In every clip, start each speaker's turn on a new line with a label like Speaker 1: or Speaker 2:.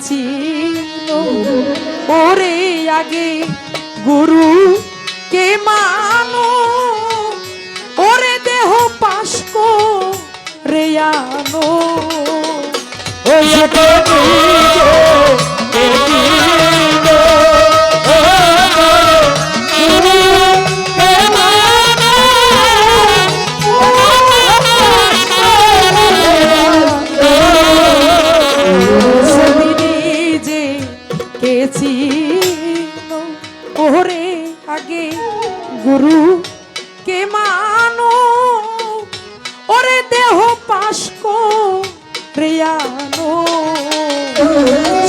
Speaker 1: গেছিল ওরে আগে গুরু কে মানো? ওরে দেহ পাস্ক রে আনো মানো ওরে দেহ পাশ কো প্রিয়ানো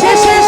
Speaker 1: শেষে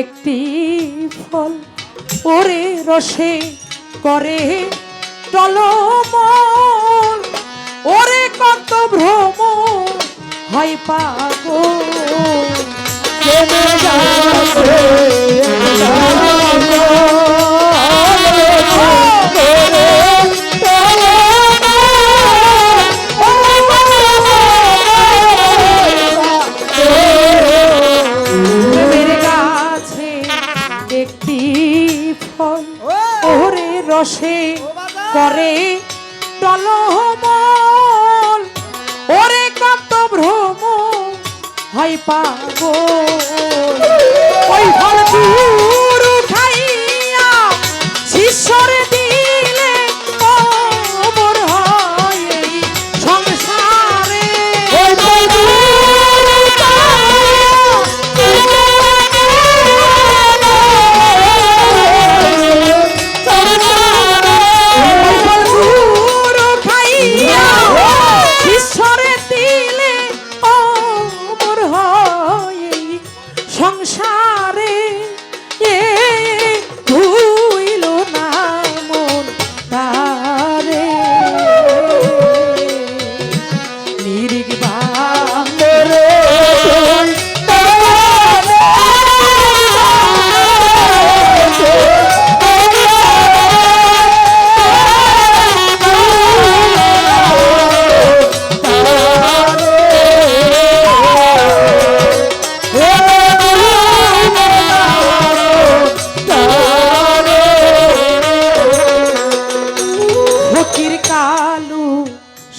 Speaker 1: একটি ফল ওরে রসে করে টলমল। ওরে কত ভ্রম হয় প্রেমের ফল। ওরে রসে করে টলহমল ওরে কত ভ্রম হয় পাগল। ওই ফল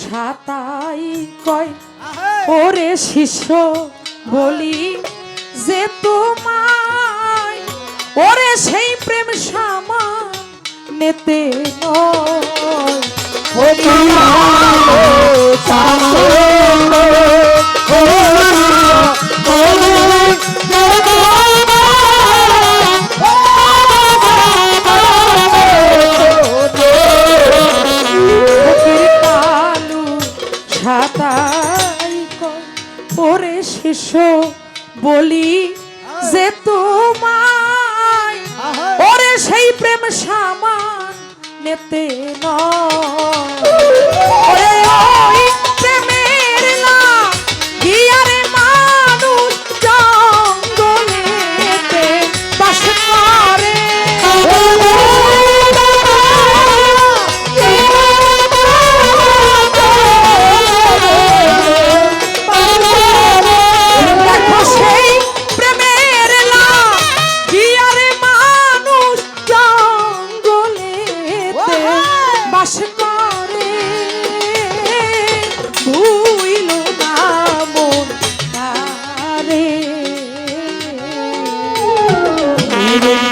Speaker 1: সাতাই কয় ওরে শিষ্য বলি যে তোমায় ওরে সেই প্রেম সামা নেতে নয়।
Speaker 2: বংশ বলি
Speaker 1: যে তোমায়। ওরে সেই প্রেম সামান নেতে নয় Thank.